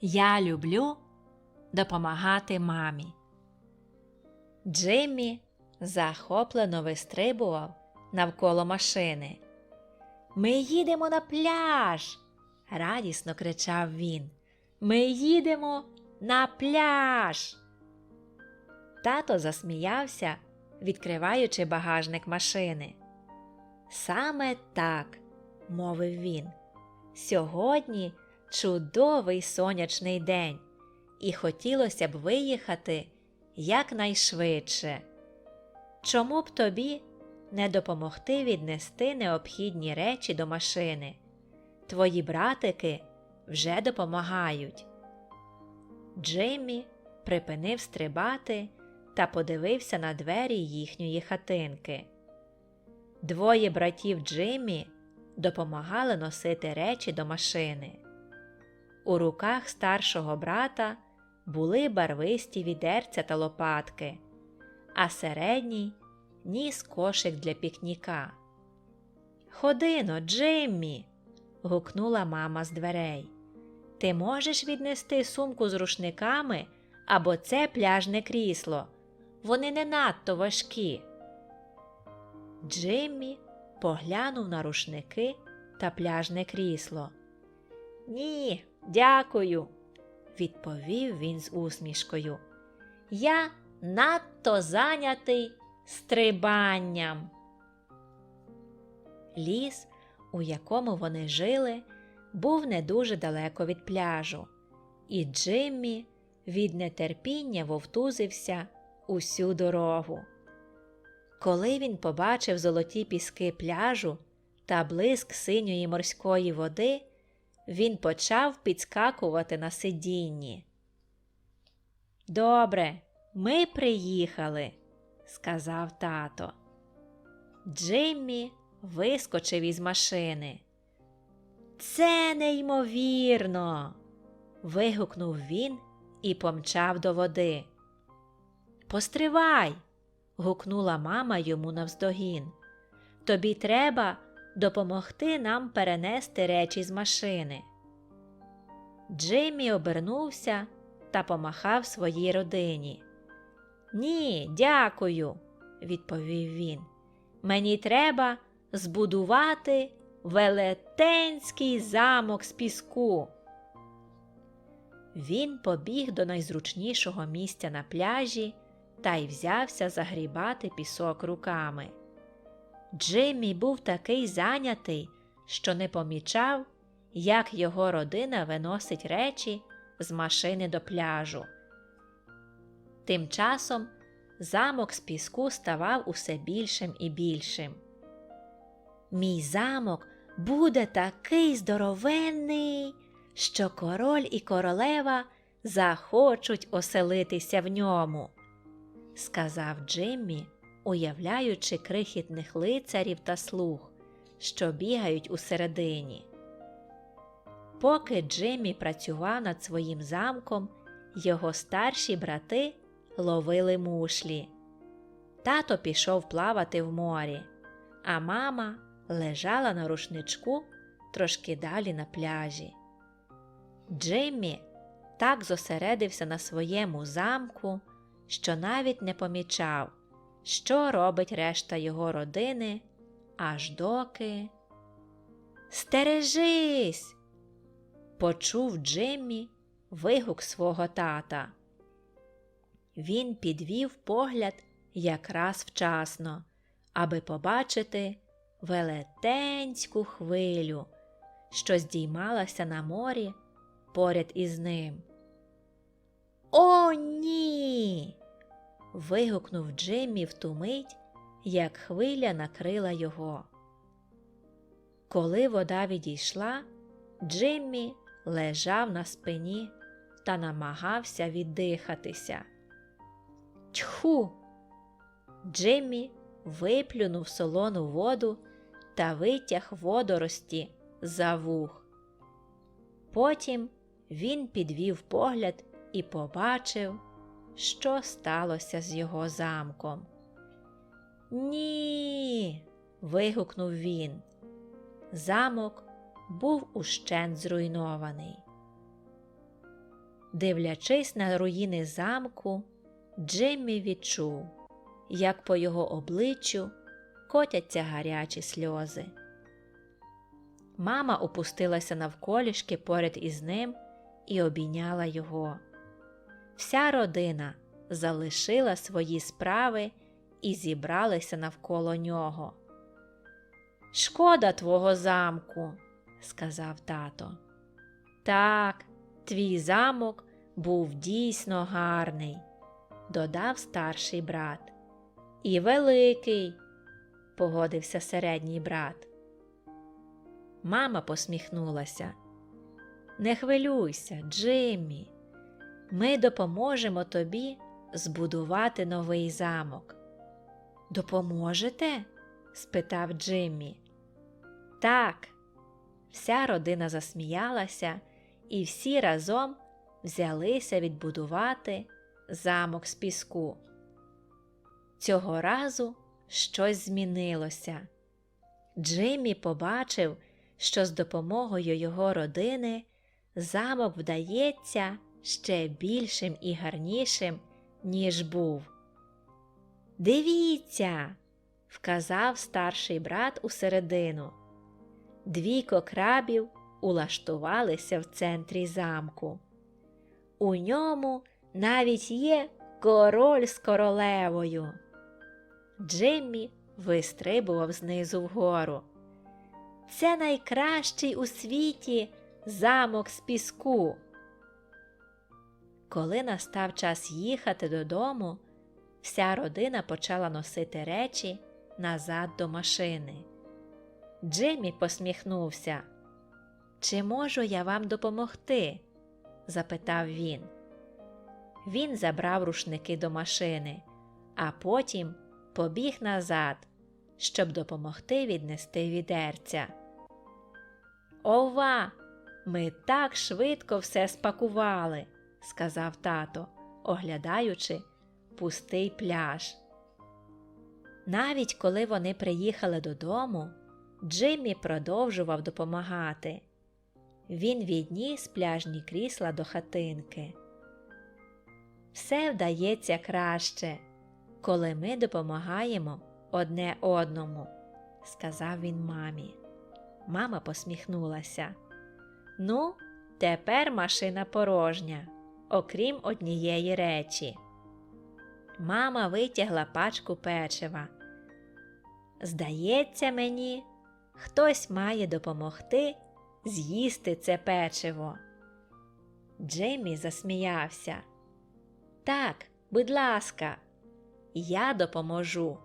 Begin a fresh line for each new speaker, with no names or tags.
Я люблю допомагати мамі. Джиммі захоплено вистрибував навколо машини. Ми їдемо на пляж. радісно кричав він. Ми їдемо на пляж. Тато засміявся, відкриваючи багажник машини. Саме так, мовив він. Сьогодні чудовий сонячний день, і хотілося б виїхати якнайшвидше. Чому б тобі не допомогти віднести необхідні речі до машини? Твої братики вже допомагають. Джиммі припинив стрибати та подивився на двері їхньої хатинки. Двоє братів Джиммі допомагали носити речі до машини. У руках старшого брата були барвисті відерця та лопатки, а середній ніс кошик для пікніка. Ходино, Джиммі. гукнула мама з дверей. Ти можеш віднести сумку з рушниками або це пляжне крісло. Вони не надто важкі. Джиммі поглянув на рушники та пляжне крісло. Ні, дякую, відповів він з усмішкою. Я надто зайнятий стрибанням. Ліс, у якому вони жили, був не дуже далеко від пляжу, і Джиммі від нетерпіння вовтузився усю дорогу. Коли він побачив золоті піски пляжу та блиск синьої морської води, він почав підскакувати на сидінні. Добре, ми приїхали, сказав тато. Джиммі вискочив із машини. Це неймовірно. вигукнув він і помчав до води. Постривай. гукнула мама йому навздогін. Тобі треба допомогти нам перенести речі з машини. Джиммі обернувся та помахав своїй родині. Ні, дякую, відповів він. Мені треба збудувати велетенський замок з піску. Він побіг до найзручнішого місця на пляжі та й взявся загрібати пісок руками. Джиммі був такий зайнятий, що не помічав, як його родина виносить речі з машини до пляжу. Тим часом замок з піску ставав усе більшим і більшим. Мій замок буде такий здоровенний, що король і королева захочуть оселитися в ньому, сказав Джиммі, уявляючи крихітних лицарів та слуг, що бігають усередині. Поки Джиммі працював над своїм замком, його старші брати ловили мушлі. Тато пішов плавати в морі, а мама лежала на рушничку трошки далі на пляжі. Джиммі так зосередився на своєму замку, що навіть не помічав, що робить решта його родини, аж доки. Стережись! почув Джиммі вигук свого тата. Він підвів погляд якраз вчасно, аби побачити велетенську хвилю, що здіймалася на морі поряд із ним. О, ні. Вигукнув Джиммі в ту мить, як хвиля накрила його. Коли вода відійшла, Джиммі лежав на спині та намагався віддихатися. Тьху! Джиммі виплюнув солону воду та витяг водорості за вух. Потім він підвів погляд і побачив, що сталося з його замком. Ні. вигукнув він. Замок був ущент зруйнований. Дивлячись на руїни замку, Джиммі відчув, як по його обличчю котяться гарячі сльози. Мама опустилася навколішки поряд із ним і обійняла його. Вся родина залишила свої справи і зібралися навколо нього. Шкода твого замку, сказав тато. Так, твій замок був дійсно гарний, додав старший брат. І великий, погодився середній брат. Мама посміхнулася. Не хвилюйся, Джиммі. Ми допоможемо тобі збудувати новий замок. Допоможете? спитав Джиммі. Так. Вся родина засміялася, і всі разом взялися відбудувати замок з піску. Цього разу щось змінилося. Джиммі побачив, що з допомогою його родини замок вдається ще більшим і гарнішим, ніж був. Дивіться, вказав старший брат у середину. Двійко крабів улаштувалися в центрі замку. У ньому навіть є король з королевою. Джиммі вистрибував знизу вгору. Це найкращий у світі замок з піску. Коли настав час їхати додому, вся родина почала носити речі назад до машини. Джиммі посміхнувся. Чи можу я вам допомогти? запитав він. Він забрав рушники до машини, а потім побіг назад, щоб допомогти віднести відерця. Ова, ми так швидко все спакували, сказав тато, оглядаючи пустий пляж. Навіть коли вони приїхали додому, Джиммі продовжував допомагати. Він відніс пляжні крісла до хатинки. Все вдається краще, коли ми допомагаємо одне одному, сказав він мамі. Мама посміхнулася. Ну, тепер машина порожня, окрім однієї речі. Мама витягла пачку печива. Здається мені, хтось має допомогти з'їсти це печиво. Джеймі засміявся. Так, будь ласка, я допоможу.